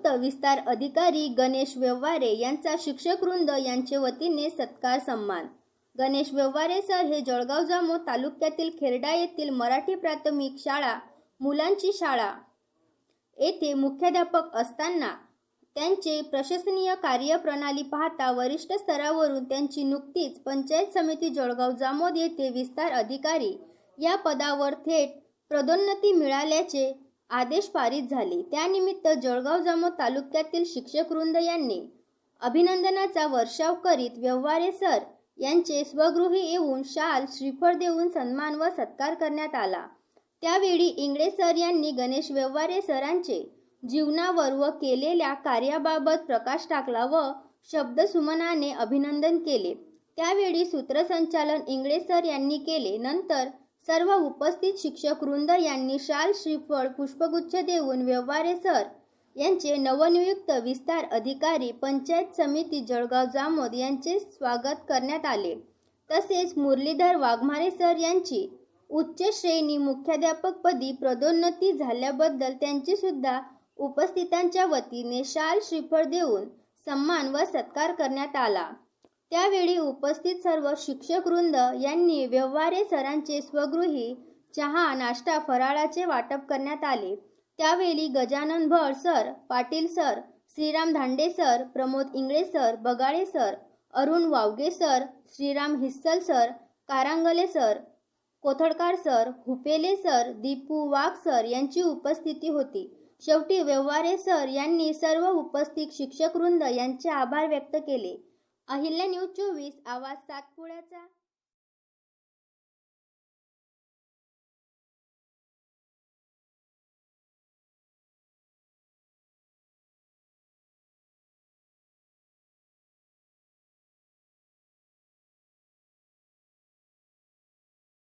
विस्तार अधिकारी गणेश व्यवहारे यांचा शिक्षक वृंद यांचे वतीने सत्कार सन्मान. गणेश व्यवहारे सर हे जळगाव जामो तालुक्यातील खेरडा येथील मराठी प्राथमिक शाळा मुलांची शाळा येथे मुख्याध्यापक असताना त्यांचे प्रशासनीय कार्यप्रणाली पाहता वरिष्ठ स्तरावरून त्यांची नुकतीच पंचायत समिती जळगाव जामोद येथे विस्तार अधिकारी या पदावर थेट पदोन्नती मिळाल्याचे आदेश पारित झाले. त्यानिमित्त जळगाव जामोद तालुक्यातील शिक्षकवृंद यांनी अभिनंदनाचा वर्षाव करीत व्यवहारे सर यांचे स्वगृही येऊन शाल श्रीफळ देऊन सन्मान व सत्कार करण्यात आला. त्यावेळी इंगळे सर यांनी गणेश व्यवहारे सरांचे जीवनावर व केलेल्या कार्याबाबत प्रकाश टाकला व शब्दसुमनाने अभिनंदन केले. त्यावेळी सूत्रसंचालन इंगळे सर यांनी केले. नंतर सर्व उपस्थित शिक्षक वृंद यांनी शाल श्रीफळ पुष्पगुच्छ देऊन व्यवहारे सर यांचे नवनियुक्त विस्तार अधिकारी पंचायत समिती जळगाव जामोद यांचे स्वागत करण्यात आले. तसेच मुरलीधर वाघमारे सर यांची उच्च श्रेणी मुख्याध्यापकपदी पदोन्नती झाल्याबद्दल त्यांची सुद्धा उपस्थितांच्या वतीने शाल श्रीफळ देऊन सन्मान व सत्कार करण्यात आला. त्यावेळी उपस्थित सर्व शिक्षक वृंद यांनी व्यवहारे सरांचे स्वगृही चहा नाश्ता फराळाचे वाटप करण्यात आले. त्यावेळी Gajanan Bhat sir Patil sir Shriram Dhande sir Pramod Ingle sir Bagale sir Arun Wawge sir Shriram Hissal sir Karangle sir Kothadkar sir Hupele sir Dipu Wagh sir यांची उपस्थिती होती. शेवटी व्यवहारे सर यांनी सर्व उपस्थित शिक्षकवृंद यांचे आभार व्यक्त केले. अहिल्या न्यूज चोवीस आवाज सातपुड्याचा.